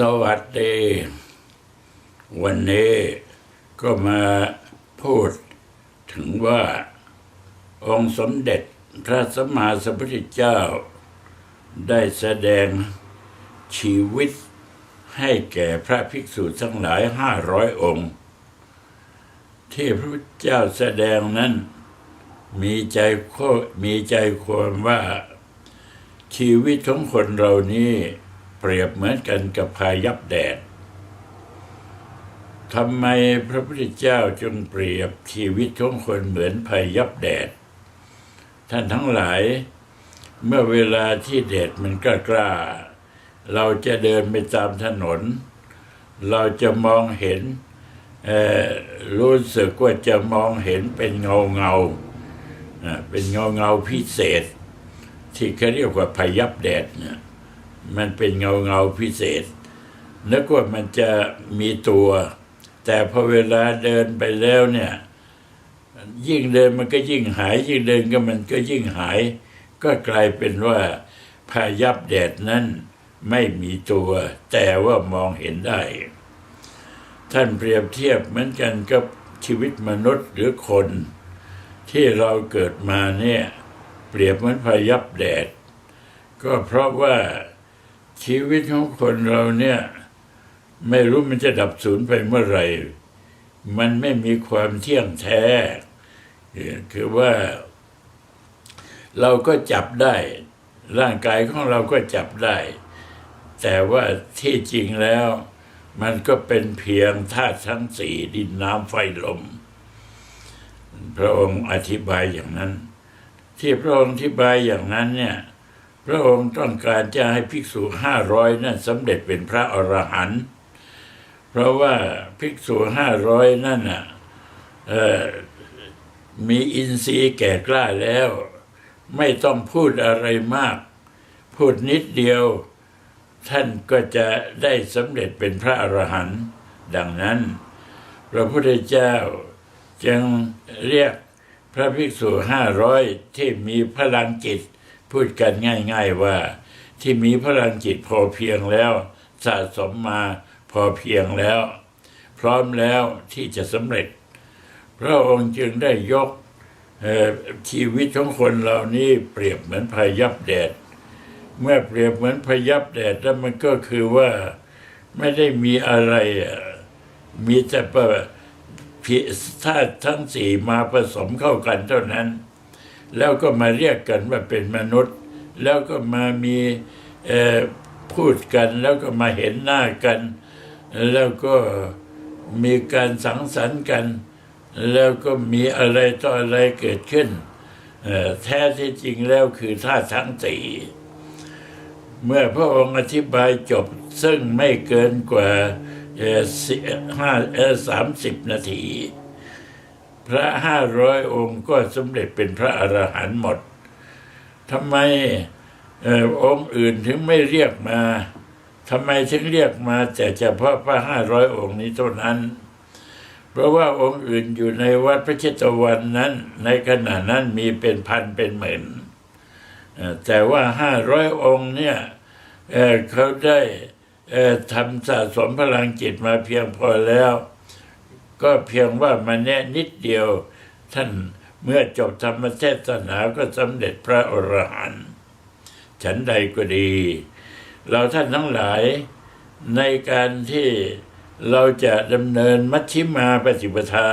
สวัสดี วันนี้ก็มาพูดถึงว่า องค์สมเด็จพระสัมมาสัมพุทธเจ้า ได้แสดงชีวิตให้แก่พระภิกษุทั้งหลายห้าร้อยองค์ ที่พระพุทธเจ้าแสดงนั้น มีใจโคมีใจความว่าชีวิตของคนเรานี้ เปรียบเหมือนกันกับพายับแดด ทำไมพระพุทธเจ้าจึงเปรียบชีวิตของคนเหมือนพายับแดด ท่านทั้งหลาย เมื่อเวลาที่แดดมันกล้ากล้า เราจะเดินไปตามถนน เราจะมองเห็น รู้สึกว่าจะมองเห็นเป็นเงาเงา เป็นเงาเงาพิเศษ ที่เขาเรียกว่าพายับแดดเนี่ย มันเป็นเงาเงาพิเศษนึกว่ามันจะมีตัว แต่พอเวลาเดินไปแล้วเนี่ย ยิ่งเดินมันก็ยิ่งหาย ยิ่งเดินก็มันก็ยิ่งหาย ก็กลายเป็นว่าพายับแดดนั้นไม่มีตัว แต่ว่ามองเห็นได้ ท่านเปรียบเทียบเหมือนกันกับชีวิตมนุษย์หรือคน ที่เราเกิดมาเนี่ย เปรียบเหมือนพายับแดด ก็เพราะว่า ชีวิตของคนเราเนี่ย ไม่รู้มันจะดับสูญไปเมื่อไหร่ มันไม่มีความเที่ยงแท้ คือว่า เราก็จับได้ ร่างกายของเราก็จับได้ แต่ว่าที่จริงแล้ว มันก็เป็นเพียงธาตุทั้งสี่ดินน้ำไฟลม พระองค์อธิบายอย่างนั้น ที่พระองค์อธิบายอย่างนั้นเนี่ย พระองค์ต้องการจะให้ภิกษุห้าร้อยนั่นสำเร็จเป็นพระอรหันต์เพราะว่าภิกษุห้าร้อยนั่นน่ะเอ่อมีอินทรีย์แก่กล้าแล้ว ไม่ต้องพูดอะไรมาก พูดนิดเดียว ท่านก็จะได้สำเร็จเป็นพระอรหันต์ดังนั้น พระพุทธเจ้าจึงเรียกพระภิกษุห้าร้อยที่มีพลังจิต พูดกันง่ายๆว่า ที่มีพลังจิตพอเพียงแล้ว สะสมมาพอเพียงแล้ว พร้อมแล้วที่จะสำเร็จ พระองค์จึงได้ยกชีวิตของคนเหล่านี้เปรียบเหมือนพายับแดด เมื่อเปรียบเหมือนพายับแดดแล้วมันก็คือว่าไม่ได้มีอะไร มีแต่ว่าพิธาตุทั้งสี่มาผสมเข้ากันเท่านั้น แล้วก็มาเรียกกันว่าเป็นมนุษย์ แล้วก็มามีพูดกันแล้วก็มาเห็นหน้ากัน แล้วก็มีการสังสรรค์กัน แล้วก็มีอะไรต่ออะไรเกิดขึ้นแท้ที่จริงแล้วคือธาตุทั้งสี่เมื่อพระองค์อธิบายจบซึ่งไม่เกินกว่าห้าสามสิบนาที พระห้าร้อยองค์ก็สำเร็จเป็นพระอรหันต์หมดทำไมอองค์อื่นถึงไม่เรียกมาทำไมถึงเรียกมาแต่เฉพาะพระห้าร้อยองค์นี้เท่านั้น เพราะว่าองค์อื่นอยู่ในวัดพระเชตวันนั้น ในขณะนั้นมีเป็นพันเป็นหมื่นแต่ว่าห้าร้อยองค์เนี่ยเเขาได้ทำสะสมพลังจิตมาเพียงพอแล้ว ก็เพียงว่ามาแน่นิดเดียว ท่านเมื่อจบธรรมเทศนาก็สำเร็จพระอรหันต์ฉันใดก็ดี เราท่านทั้งหลายในการที่เราจะดำเนินมัชฌิมาปฏิปทา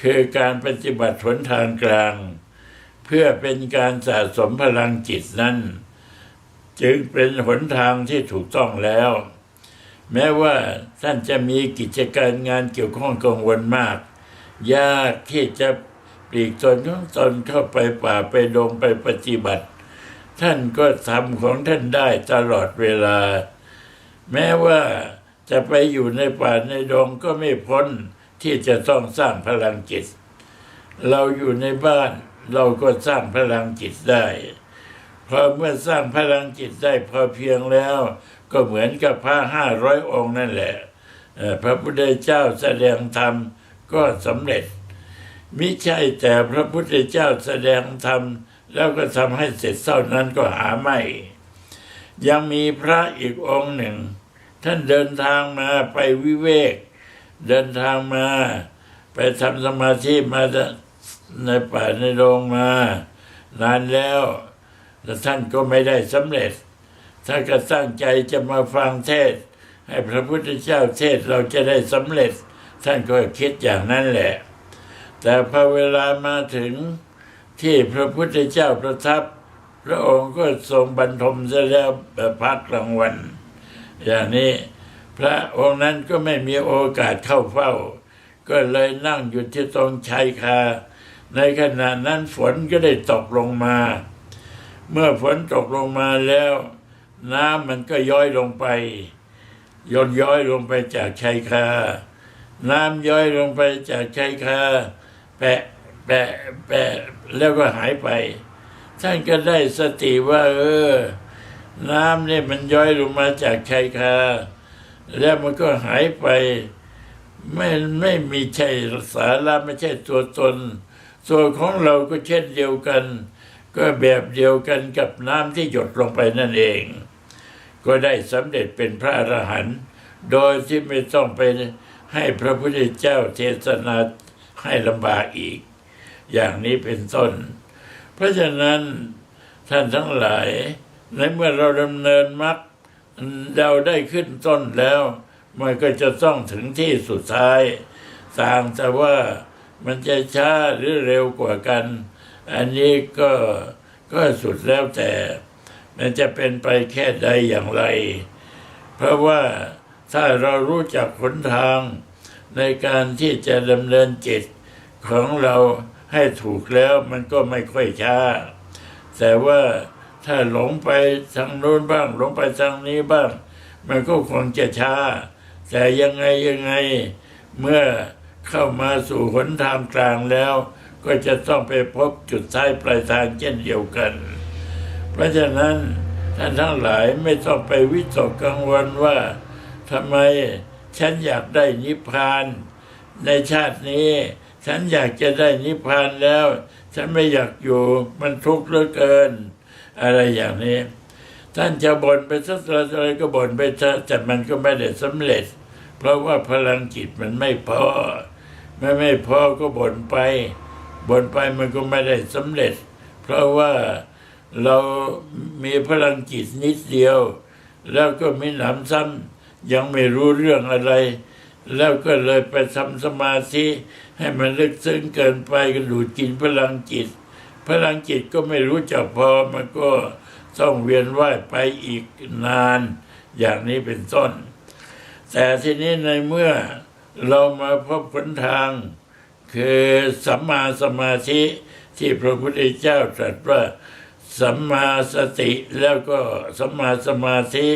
คือการปฏิบัติหนทางกลาง เพื่อเป็นการสะสมพลังจิตนั้น จึงเป็นหนทางที่ถูกต้องแล้ว แม้ว่าท่านจะมีกิจการงานเกี่ยวข้องกังวลมาก ยากที่จะปลีกตนของตนเข้าไปป่าไปดงไปปฏิบัติ ท่านก็ทำของท่านได้ตลอดเวลา แม้ว่าจะไปอยู่ในป่าในดงก็ไม่พ้นที่จะต้องสร้างพลังจิต เราอยู่ในบ้านเราก็สร้างพลังจิตได้ พอเมื่อสร้างพลังจิตได้พอเพียงแล้ว ก็เหมือนกับพระห้าร้อยองค์นั่นแหละพระพุทธเจ้าแสดงธรรมก็สำเร็จ มิใช่แต่พระพุทธเจ้าแสดงธรรม แล้วก็ทำให้เสร็จเท่านั้นก็หาไม่ ยังมีพระอีกองค์หนึ่ง ท่านเดินทางมาไปวิเวก เดินทางมา ไปทำสมาธิมาในป่าในโรงมา นานแล้วแต่ท่านก็ไม่ได้สำเร็จ ถ้าก็ตั้งใจจะมาฟังเทศ ให้พระพุทธเจ้าเทศเราจะได้สำเร็จ ท่านก็คิดอย่างนั้นแหละ แต่พอเวลามาถึงที่พระพุทธเจ้าประทับ พระองค์ก็ทรงบรรทมเสแล้วแบบพักกลางวัน อย่างนี้พระองค์นั้นก็ไม่มีโอกาสเข้าเฝ้า ก็เลยนั่งอยู่ที่ตรงชายคา ในขณะนั้นฝนก็ได้ตกลงมา เมื่อฝนตกลงมาแล้ว น้ำมันก็ย้อยลงไปย่นย้อยลงไปจากชายคา น้ำย้อยลงไปจากชายคา แปะแปะแปะแล้วก็หายไป ท่านก็ได้สติว่า เออ น้ำเนี่ยมันย้อยลงมาจากชายคา แล้วมันก็หายไป ไม่ไม่มีใช่สาระไม่ใช่ตัวตนส่วของเราก็เช่นเดียวกัน ก็แบบเดียวกันกับน้ำที่หยดลงไปนั่นเอง ก็ได้สำเร็จเป็นพระอรหันต์โดยที่ไม่ต้องไปให้พระพุทธเจ้าเทศนาให้ลำบากอีก อย่างนี้เป็นต้น เพราะฉะนั้นท่านทั้งหลาย ในเมื่อเราดำเนินมรรคเราได้ขึ้นต้นแล้ว มันก็จะต้องถึงที่สุดท้าย ต่างแต่ว่ามันจะช้าหรือเร็วกว่ากัน อันนี้ก็ก็สุดแล้วแต่ มันจะเป็นไปแค่ใดอย่างไร เพราะว่าถ้าเรารู้จักหนทางในการที่จะดำเนินจิตของเราให้ถูกแล้วมันก็ไม่ค่อยช้า แต่ว่าถ้าหลงไปทางโน้นบ้าง หลงไปทางนี้บ้าง มันก็คงจะช้า แต่ยังไงยังไง เมื่อเข้ามาสู่หนทางกลางแล้ว ก็จะต้องไปพบจุดท้ายปลายทางเช่นเดียวกัน เพราะฉะนั้นท่านทั้งหลายไม่ต้องไปวิตกกังวลว่าทำไมฉันอยากได้นิพพาน ในชาตินี้ ฉันอยากจะได้นิพพานแล้ว ฉันไม่อยากอยู่มันทุกข์เหลือเกิน อะไรอย่างนี้ ท่านจะบ่นไปสักอะไรก็บ่นไปเถอะแต่มันก็ไม่ได้สำเร็จ เพราะว่าพลังจิตมันไม่พอไม่ไม่พอก็บ่นไปบ่นไปมันก็ไม่ได้สำเร็จ เพราะว่า เรามีพลังจิตนิดเดียว แล้วก็มีหนำซ้ำยังไม่รู้เรื่องอะไร แล้วก็เลยไปทำสมาธิ ให้มันลึกซึ้งเกินไปก็ดูดกินพลังจิต พลังจิตก็ไม่รู้จักพอมันก็ต้องเวียนว่ายไปอีกนาน อย่างนี้เป็นต้น แต่ทีนี้ในเมื่อเรามาพบผลทาง คือสัมมาสมาธิที่พระพุทธเจ้าตรัสว่า สัมมาสติแล้วก็สัมมาสมาธิ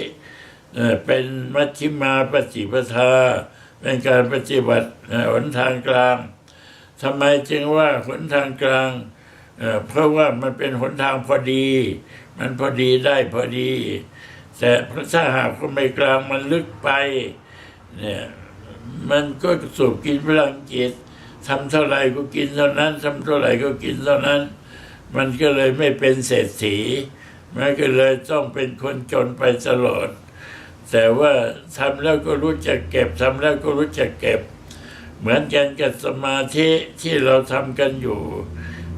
เป็นมัชฌิมาปฏิปทา เป็นการปฏิบัติหนทางกลางทำไมจึงว่าหนทางกลางเพราะว่ามันเป็นหนทางพอดี มันพอดีได้พอดี แต่ถ้าหากว่าไม่กลางมันลึกไปเนี่ยมันก็สูบกินพลังจิตทำเท่าไหร่ก็กินเท่านั้นทำเท่าไหร่ก็กินเท่านั้น มันก็เลยไม่เป็นเศรษฐี มันก็เลยต้องเป็นคนจนไปตลอด แต่ว่าทำแล้วก็รู้จักเก็บทำแล้วก็รู้จักเก็บ เหมือนกันกับสมาธิที่เราทำกันอยู่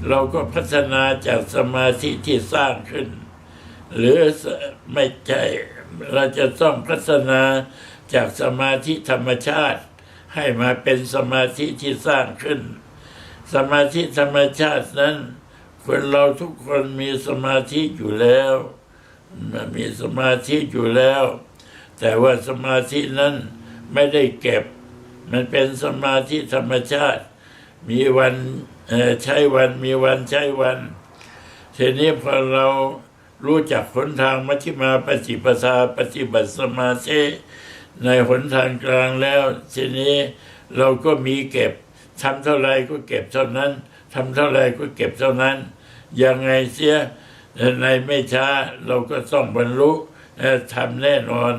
เราก็พัฒนาจากสมาธิที่สร้างขึ้น หรือไม่ใช่เราจะต้องพัฒนาจากสมาธิธรรมชาติ ให้มาเป็นสมาธิที่สร้างขึ้น สมาธิธรรมชาตินั้น คนเราทุกคนมีสมาธิอยู่แล้วมีสมาธิอยู่แล้ว แต่ว่าสมาธินั้นไม่ได้เก็บ มันเป็นสมาธิธรรมชาติ มีวันใช้วันมีวันใช้วันทีนี้พอเรารู้จักหนทางมัชฌิมาปฏิปทาปฏิบัติสมาธิในหนทางกลางแล้ว ทีนี้เราก็มีเก็บทำเท่าไรก็เก็บเท่านั้น ทำเท่าไรก็เก็บเท่านั้น ยังไงเสียในไม่ช้าเราก็ต้องบรรลุทำแน่นอน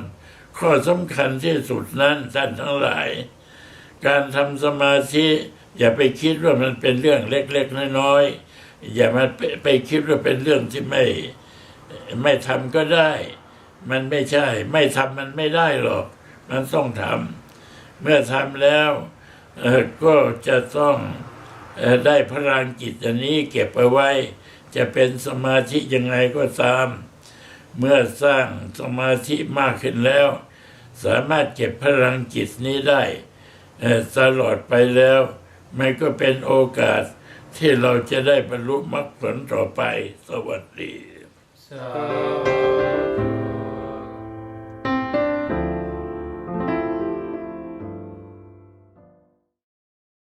ข้อสำคัญที่สุดนั้นท่านทั้งหลาย การทำสมาธิอย่าไปคิดว่ามันเป็นเรื่องเล็ก ๆ น้อยๆอย่ามาไปคิดว่าเป็นเรื่องที่ไม่ไม่ทำก็ได้ มันไม่ใช่ ไม่ทำมันไม่ได้หรอก มันต้องทำเมื่อทำแล้วก็จะต้อง ได้พลังจิตอันนี้เก็บเอาไว้ จะเป็นสมาธิยังไงก็ตาม เมื่อสร้างสมาธิมากขึ้นแล้ว สามารถเก็บพลังจิตนี้ได้ตลอดไปแล้ว มันก็เป็นโอกาสที่เราจะได้บรรลุมรรคผลต่อไป สวัสดีสา